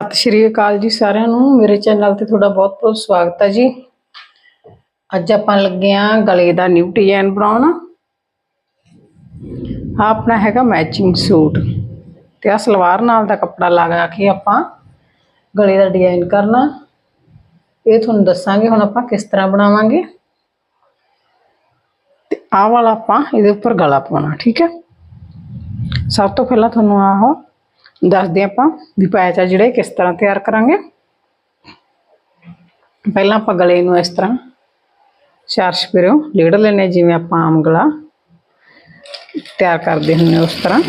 ਸਤਿ ਸ਼੍ਰੀ ਅਕਾਲ ਜੀ ਸਾਰਿਆਂ ਨੂੰ। ਮੇਰੇ ਚੈਨਲ ਤੇ ਤੁਹਾਡਾ ਬਹੁਤ-ਬਹੁਤ ਸਵਾਗਤ ਹੈ ਜੀ। ਅੱਜ ਆਪਾਂ ਲੱਗੇ ਆਂ ਗਲੇ ਦਾ ਨਿਊ ਡਿਜ਼ਾਈਨ ਬਣਾਉਣ। ਆਹ ਆਪਣਾ ਹੈਗਾ ਮੈਚਿੰਗ ਸੂਟ ਤੇ ਆ ਸਲਵਾਰ ਨਾਲ ਦਾ ਕੱਪੜਾ ਲਗਾ ਕੇ ਆਪਾਂ ਗਲੇ ਦਾ ਡਿਜ਼ਾਈਨ ਕਰਨਾ। ਇਹ ਤੁਹਾਨੂੰ ਦੱਸਾਂਗੇ ਹੁਣ ਆਪਾਂ ਕਿਸ ਤਰ੍ਹਾਂ ਬਣਾਵਾਂਗੇ। ਤੇ ਆਹ ਵਾਲਾ ਆਪਾਂ ਇਹਦੇ ਉੱਪਰ ਗਲਾ ਪਾਉਣਾ, ਠੀਕ ਹੈ। ਸਭ ਤੋਂ ਪਹਿਲਾਂ ਤੁਹਾਨੂੰ ਆਹ ਦੱਸਦੇ ਆਪਾਂ ਵੀ ਪੈਚ ਆ ਜਿਹੜੇ ਕਿਸ ਤਰ੍ਹਾਂ ਤਿਆਰ ਕਰਾਂਗੇ। ਪਹਿਲਾਂ ਆਪਾਂ ਗਲੇ ਨੂੰ ਇਸ ਤਰ੍ਹਾਂ ਚਾਰ ਸਪਿਰਿਓ ਲੇੜ ਲੈਨੇ ਜਿਵੇਂ ਆਪਾਂ ਆਮ ਗਲਾ ਤਿਆਰ ਕਰਦੇ ਹੁੰਦੇ ਹਾਂ ਉਸ ਤਰ੍ਹਾਂ।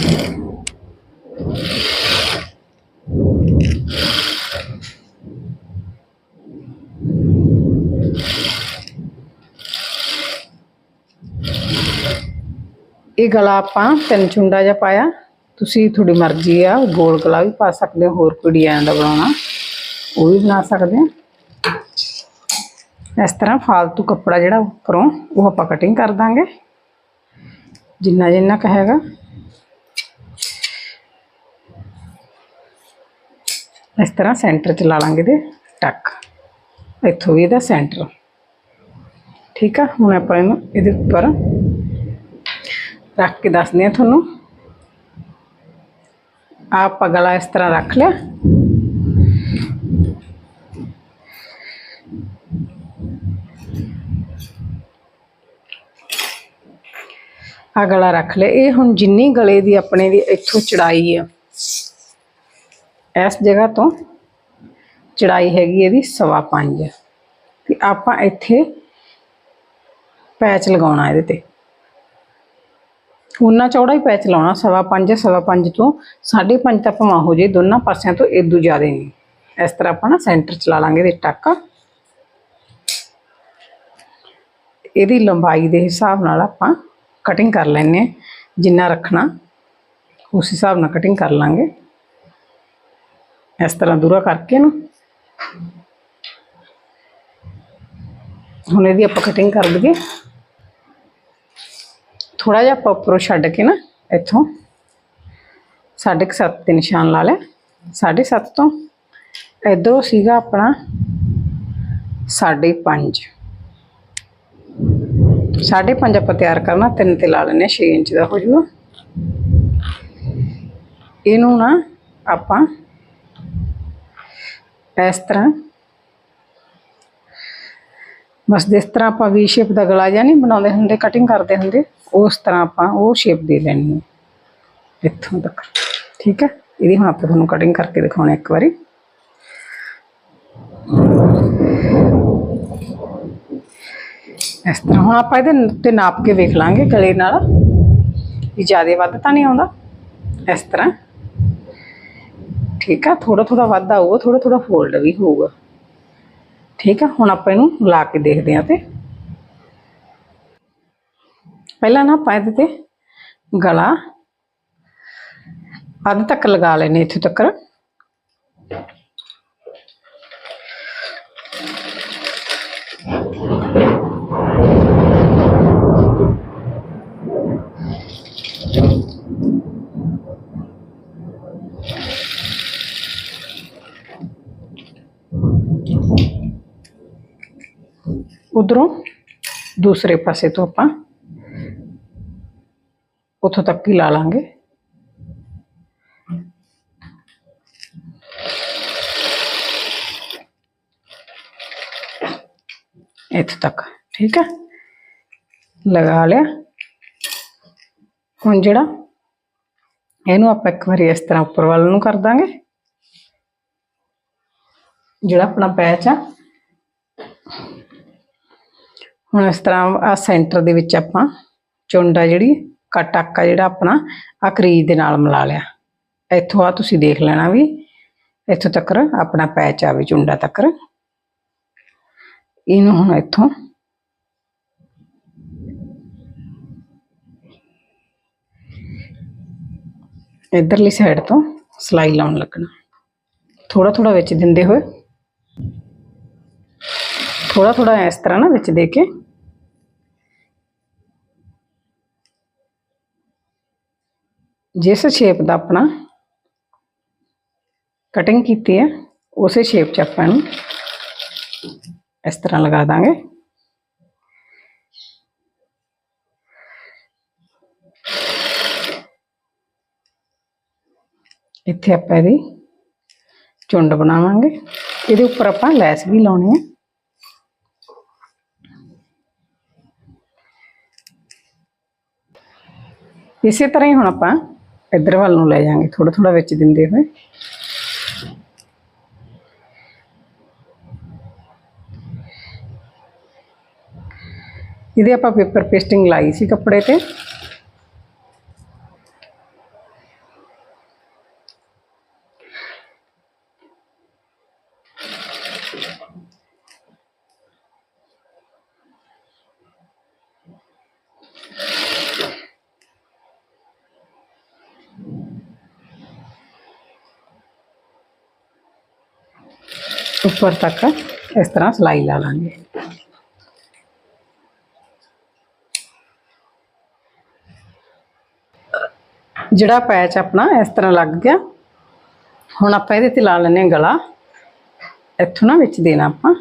ਇਹ ਗਲਾ ਆਪਾਂ ਤਿੰਨ ਚੁੰਡਾ ਜਿਹਾ ਪਾਇਆ। ਤੁਸੀਂ ਤੁਹਾਡੀ ਮਰਜ਼ੀ ਆ, ਗੋਲ ਗਲਾ ਵੀ ਪਾ ਸਕਦੇ ਹੋ, ਹੋਰ ਕੋਈ ਡਿਜ਼ਾਈਨ ਦਾ ਬਣਾਉਣਾ। ਉਹ ਵੀ ਬਣਾ ਸਕਦੇ ਆ। ਇਸ ਤਰ੍ਹਾਂ ਫਾਲਤੂ ਕੱਪੜਾ ਜਿਹੜਾ ਉੱਪਰੋਂ ਉਹ ਆਪਾਂ ਕਟਿੰਗ ਕਰ ਦਾਂਗੇ। ਜਿੰਨਾ ਜਿੰਨਾ ਕਹੇਗਾ ਇਸ ਤਰ੍ਹਾਂ ਸੈਂਟਰ ਚ ਲਾ ਲਾਂਗੇ ਦੇ ਟੱਕ। ਇੱਥੋਂ ਵੀ ਇਹਦਾ ਸੈਂਟਰ ਠੀਕ ਆ, ਹੁਣ ਆਪਾਂ ਇਹਨੂੰ ਇਹਦੇ ਉੱਪਰ ਰੱਖ ਕੇ ਦੱਸਦੇ ਆ ਤੁਹਾਨੂੰ। ਆਹ ਆਪਾਂ ਗਲਾ ਇਸ ਤਰ੍ਹਾਂ ਰੱਖ ਲਿਆ। ਆ ਗਲਾ ਰੱਖ ਲਿਆ। ਇਹ ਹੁਣ ਜਿੰਨੀ ਗਲੇ ਦੀ ਆਪਣੇ ਦੀ ਇੱਥੋਂ ਚੜਾਈ ਆ, ਇਸ ਜਗ੍ਹਾ ਤੋਂ ਚੜਾਈ ਹੈਗੀ ਇਹਦੀ ਸਵਾ ਪੰਜ ਤੇ ਆਪਾਂ ਇੱਥੇ ਪੈਚ ਲਗਾਉਣਾ ਇਹਦੇ ਤੇ। ਉਨਾ ਚੌੜਾ ਹੀ ਪੈਚ ਲਾਉਣਾ, ਸਵਾ ਪੰਜ ਸਵਾ ਪੰਜ ਤੋਂ ਸਾਢੇ ਪੰਜ ਤੱਕ ਭਾਵੇਂ ਹੋ ਜੇ, ਦੋਨਾਂ ਪਾਸਿਆਂ ਤੋਂ ਇਦੋਂ ਜ਼ਿਆਦਾ ਨਹੀਂ। ਇਸ ਤਰ੍ਹਾਂ ਆਪਾਂ ਨਾ ਸੈਂਟਰ ਚਲਾ ਲਾ ਲਾਂਗੇ ਦੇ ਟੱਕ। ਇਹਦੀ ਲੰਬਾਈ ਦੇ ਹਿਸਾਬ ਨਾਲ ਆਪਾਂ ਕਟਿੰਗ ਕਰ ਲੈਣੇ ਜਿੰਨਾ ਰੱਖਣਾ, ਉਸ ਹਿਸਾਬ ਨਾਲ ਕਟਿੰਗ ਕਰ ਲਾਂਗੇ। ਇਸ ਤਰ੍ਹਾਂ ਦੂਰਾ ਕਰਕੇ ਨਾ। ਹੁਣ ਇਹਦੀ ਆਪਾਂ ਕਟਿੰਗ ਕਰ ਲਈਏ ਥੋੜਾ ਜਿਹਾ ਆਪਾਂ ਉੱਪਰੋਂ ਛੱਡ ਕੇ ਨਾ ਇੱਥੋਂ। ਸਾਢੇ ਕੁ ਸੱਤ ਤੇ ਨਿਸ਼ਾਨ ਲਾ ਲਿਆ। ਸਾਢੇ ਸੱਤ ਤੋਂ ਇਧਰੋਂ ਸੀਗਾ ਆਪਣਾ ਸਾਢੇ ਪੰਜ। ਸਾਢੇ ਪੰਜ ਆਪਾਂ ਤਿਆਰ ਕਰਨਾ, ਤਿੰਨ ਤੇ ਲਾ ਲੈਣੇ 6 ਇੰਚ ਦਾ ਹੋ ਜੂਗਾ ਇਹਨੂੰ ਨਾ ਆਪਾਂ ਇਸ ਤਰ੍ਹਾਂ ਬਸ ਜਿਸ ਤਰ੍ਹਾਂ ਆਪਾਂ ਵੀ ਸ਼ੇਪ ਦਾ ਗਲਾ ਜਾਂ ਨਹੀਂ ਬਣਾਉਂਦੇ ਹੁੰਦੇ ਕਟਿੰਗ ਕਰਦੇ ਹੁੰਦੇ, ਉਸ ਤਰ੍ਹਾਂ ਆਪਾਂ ਉਹ ਸ਼ੇਪ ਦੇ ਲੈਣੀ ਹੈ। ਇੱਥੋਂ ਤੱਕ। ਠੀਕ ਹੈ? ਇਹਦੀ ਹੁਣ ਆਪਾਂ ਤੁਹਾਨੂੰ ਕਟਿੰਗ ਕਰਕੇ ਦਿਖਾਉਣਾ ਇੱਕ ਵਾਰੀ। ਇਸ ਤਰ੍ਹਾਂ ਹੁਣ ਆਪਾਂ ਇਹਦੇ ਤੇ ਨਾਪ ਕੇ ਵੇਖ ਲਾਂਗੇ ਗਲੇ ਨਾਲ। ਵੀ ਜ਼ਿਆਦਾ ਵੱਧ ਤਾਂ ਨਹੀਂ ਆਉਂਦਾ। ਇਸ ਤਰ੍ਹਾਂ। ਠੀਕ ਆ? ਥੋੜਾ ਥੋੜਾ ਵੱਧ ਆਊਗਾ ਥੋੜਾ ਥੋੜਾ ਫੋਲਡ ਵੀ ਹੋਊਗਾ। ਠੀਕ ਆ, ਹੁਣ ਆਪਾਂ ਇਹਨੂੰ ਲਾ ਕੇ ਦੇਖਦੇ ਹਾਂ ਤੇ। ਪਹਿਲਾਂ ਨਾ ਆਪਾਂ ਇਹਦੇ ਤੇ ਗਲਾ ਅੱਧ ਤੱਕ ਲਗਾ ਲੈਨੇ ਇੱਥੇ ਤੱਕ ਉਧਰੋਂ ਦੂਸਰੇ ਪਾਸੇ ਤੋਂ ਆਪਾਂ ਉੱਥੋਂ ਤੱਕ ਹੀ ਲਾ ਲਾਂਗੇ ਇੱਥੇ ਤੱਕ ਠੀਕ ਹੈ ਲਗਾ ਲਿਆ ਹੁਣ ਜਿਹੜਾ ਇਹਨੂੰ ਆਪਾਂ ਇੱਕ ਵਾਰੀ ਇਸ ਤਰ੍ਹਾਂ ਉੱਪਰ ਵੱਲ ਨੂੰ ਕਰ ਦਾਂਗੇ ਜਿਹੜਾ ਆਪਣਾ ਪੈਚ ਆ ਹੁਣ ਇਸ ਤਰ੍ਹਾਂ ਆ ਸੈਂਟਰ ਦੇ ਵਿੱਚ ਆਪਾਂ ਚੁੰਡਾ ਜਿਹੜੀ, ਕਟਾਕਾ ਜਿਹੜਾ ਆਪਣਾ, ਆ ਕਰੀਜ ਦੇ ਨਾਲ ਮਿਲਾ ਲਿਆ। ਇੱਥੋਂ ਆ ਤੁਸੀਂ ਦੇਖ ਲੈਣਾ ਵੀ, ਇੱਥੋਂ ਤੱਕ ਆਪਣਾ ਪੈਚ ਆਵੇ ਚੁੰਡਾ ਤੱਕ। ਇਹਨੂੰ ਹੁਣ ਇੱਥੋਂ ਇਧਰਲੀ ਸਾਈਡ ਤੋਂ ਸਲਾਈ ਲਾਉਣ ਲੱਗਣਾ। ਥੋੜਾ ਥੋੜਾ ਵਿੱਚ ਦਿੰਦੇ ਹੋਏ। ਥੋੜਾ ਥੋੜਾ ਇਸ ਤਰ੍ਹਾਂ ਨਾ ਵਿੱਚ ਦੇ ਕੇ ਜਿਸ ਸ਼ੇਪ ਦਾ ਆਪਣਾ ਕਟਿੰਗ ਕੀਤੀ ਹੈ ਉਸੇ ਸ਼ੇਪ ਚ ਆਪਾਂ ਨੂੰ ਇਸ ਤਰ੍ਹਾਂ ਲਗਾ ਦਾਂਗੇ ਇੱਥੇ ਆਪਾਂ ਇਹਦੀ ਚੁੰਡ ਬਣਾਵਾਂਗੇ ਇਹਦੇ ਉੱਪਰ ਆਪਾਂ ਲੈਸ ਵੀ ਲਾਉਣੀ ਹੈ ਇਸੇ ਤਰ੍ਹਾਂ ਹੀ ਹੁਣ ਆਪਾਂ ਇੱਧਰ ਵੱਲ ਨੂੰ ਲੈ ਜਾਾਂਗੇ ਥੋੜਾ ਥੋੜਾ ਵਿੱਚ ਦਿੰਦੇ ਹੋਏ। ਇਹਦੇ ਆਪਾਂ ਪੇਪਰ ਪੇਸਟਿੰਗ ਲਾਈ ਸੀ ਕੱਪੜੇ ਤੇ। ਉੱਪਰ ਤੱਕ ਇਸ ਤਰ੍ਹਾਂ ਸਲਾਈ ਲਾ ਲਾਂਗੇ। ਜਿਹੜਾ ਪੈਚ ਆਪਣਾ ਇਸ ਤਰ੍ਹਾਂ ਲੱਗ ਗਿਆ, ਹੁਣ ਆਪਾਂ ਇਹਦੇ ਤੇ ਲਾ ਲੈਨੇ ਹਾਂ ਗਲਾ। ਇੱਥੋਂ ਨਾ ਵਿੱਚ ਦੇਣਾ ਆਪਾਂ।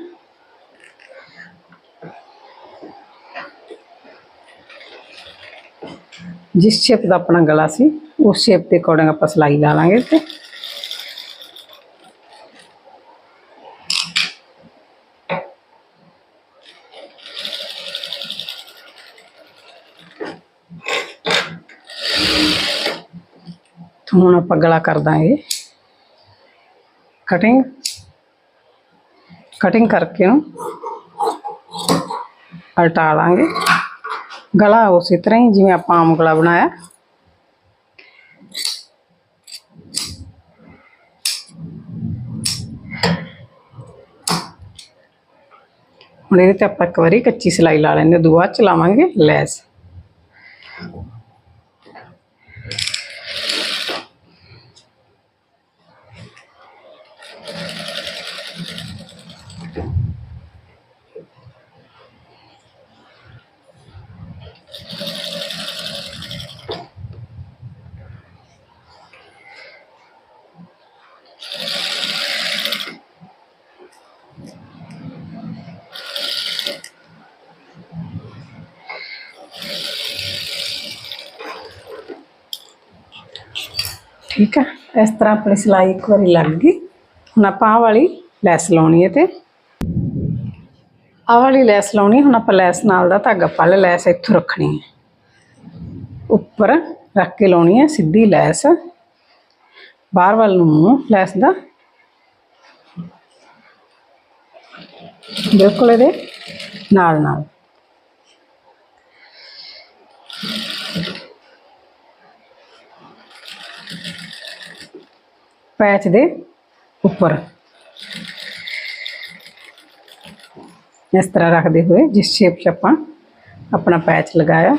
ਜਿਸ ਸ਼ੇਪ ਦਾ ਆਪਣਾ ਗਲਾ ਸੀ, ਉਸ ਸ਼ੇਪ ਦੇ ਅਕੋਰਡਿੰਗ ਆਪਾਂ ਸਲਾਈ ਲਾ ਲਾਂਗੇ ਤੇ ਹੁਣ ਆਪਾਂ ਗਲਾ ਕਰ ਦਾਂਗੇ ਕਟਿੰਗ ਕਟਿੰਗ ਕਰਕੇ ਨੂੰ ਉਲਟਾ ਲਾਂਗੇ। ਗਲਾ ਉਸੇ ਤਰ੍ਹਾਂ ਹੀ ਜਿਵੇਂ ਆਪਾਂ ਆਮ ਗਲਾ ਬਣਾਇਆ। ਹੁਣ ਇਹਦੇ ਤੇ ਆਪਾਂ ਇੱਕ ਵਾਰੀ ਕੱਚੀ ਸਿਲਾਈ ਲਾ ਲੈਂਦੇ ਦੁਆ ਚਲਾਵਾਂਗੇ ਲੈਸ। ਠੀਕ ਆ? ਇਸ ਤਰ੍ਹਾਂ ਆਪਣੀ ਸਿਲਾਈ ਇੱਕ ਵਾਰੀ ਲੱਗ ਗਈ। ਹੁਣ ਆਪਾਂ ਆਹ ਵਾਲੀ ਲੈਸ ਲਾਉਣੀ ਹੈ ਤੇ। ਆਹ ਵਾਲੀ ਲੈਸ ਲਾਉਣੀ, ਹੁਣ ਆਪਾਂ ਲੈਸ ਨਾਲ ਦਾ ਧਾਗਾ ਪਾ ਲੈ, ਲੈਸ ਇੱਥੋਂ ਰੱਖਣੀ ਹੈ। ਉੱਪਰ ਰੱਖ ਕੇ ਲਾਉਣੀ ਹੈ ਸਿੱਧੀ ਲੈਸ। ਬਾਹਰ ਵੱਲ ਨੂੰ ਲੈਸ ਦਾ। ਬਿਲਕੁਲ ਇਹਦੇ ਨਾਲ ਨਾਲ। ਪੈਚ ਦੇ ਉੱਪਰ ਇਸ ਤਰ੍ਹਾਂ ਰੱਖਦੇ ਹੋਏ ਜਿਸ ਸ਼ੇਪ 'ਚ ਆਪਾਂ ਆਪਣਾ ਪੈਚ ਲਗਾਇਆ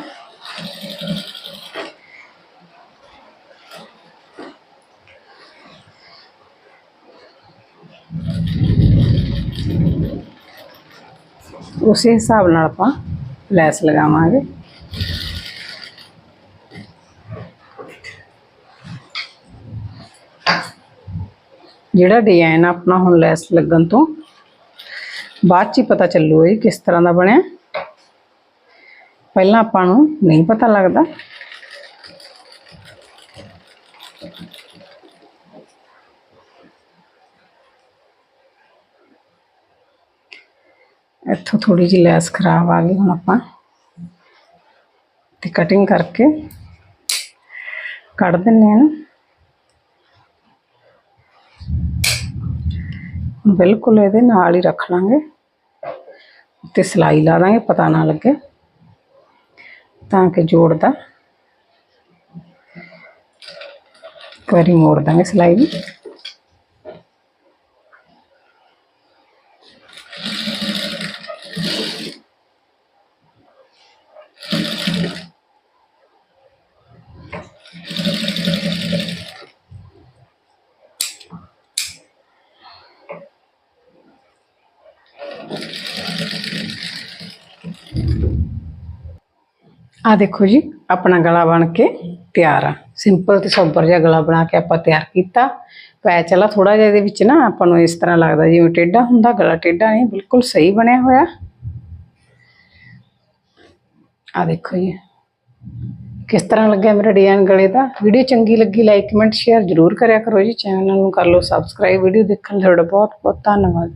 ਉਸੇ ਹਿਸਾਬ ਨਾਲ ਆਪਾਂ ਲੈਸ ਲਗਾਵਾਂਗੇ ਜਿਹੜਾ ਡਿਜ਼ਾਈਨ ਆਪਣਾ ਹੁਣ ਲੈਸ ਲੱਗਣ ਤੋਂ, ਬਾਅਦ ਚ ਹੀ ਪਤਾ ਚੱਲੂ ਇਹ ਕਿਸ ਤਰ੍ਹਾਂ ਦਾ ਬਣਿਆ। ਪਹਿਲਾਂ ਆਪਾਂ ਨੂੰ ਨਹੀਂ ਪਤਾ ਲੱਗਦਾ। ਇੱਥੋਂ ਥੋੜੀ ਜਿਹੀ ਲੈਸ ਖਰਾਬ ਆ ਗਈ ਹੁਣ ਆਪਾਂ। ਤੇ ਕਟਿੰਗ ਕਰਕੇ ਕੱਢ ਦਿੰਨੇ ਆ ਨਾ। ਬਿਲਕੁਲ ਇਹਦੇ ਨਾਲ ਹੀ ਰੱਖ ਲਾਂਗੇ ਉੱਤੇ ਸਲਾਈ ਲਾ ਦਾਂਗੇ, ਪਤਾ ਨਾ ਲੱਗੇ, ਤਾਂ ਕਿ ਜੋੜ ਦਾ ਇੱਕ ਵਾਰੀ ਮੋੜ ਦਾਂਗੇ ਸਲਾਈ ਵੀ। ਆ ਦੇਖੋ ਜੀ, ਆਪਣਾ ਗਲਾ ਬਣ ਕੇ ਤਿਆਰ ਆ। ਸਿੰਪਲ ਤੇ ਸੋਬਰ ਜਿਹਾ ਗਲਾ ਬਣਾ ਕੇ ਆਪਾਂ ਤਿਆਰ ਕੀਤਾ। ਪੈ ਚਲਾ ਥੋੜਾ ਜਿਹਾ ਇਹਦੇ ਵਿੱਚ ਨਾ ਆਪਾਂ ਨੂੰ ਇਸ ਤਰ੍ਹਾਂ ਲੱਗਦਾ ਜਿਵੇਂ ਟੇਢਾ ਹੁੰਦਾ, ਗਲਾ ਟੇਢਾ ਨਹੀਂ, ਬਿਲਕੁਲ ਸਹੀ ਬਣਿਆ ਹੋਇਆ। ਆ ਦੇਖੋ ਜੀ, ਕਿਸ ਤਰ੍ਹਾਂ ਲੱਗਿਆ ਮੇਰਾ ਡਿਜ਼ਾਈਨ ਗਲੇ ਦਾ। ਵੀਡੀਓ ਚੰਗੀ ਲੱਗੀ ਲਾਈਕ ਕਮੈਂਟ ਸ਼ੇਅਰ ਜ਼ਰੂਰ ਕਰਿਆ ਕਰੋ ਜੀ। ਚੈਨਲ ਨੂੰ ਕਰ ਲਓ ਸਬਸਕ੍ਰਾਈਬ ਵੀਡੀਓ ਦੇਖਣ ਲਈ ਤੁਹਾਡਾ ਬਹੁਤ ਬਹੁਤ ਧੰਨਵਾਦ।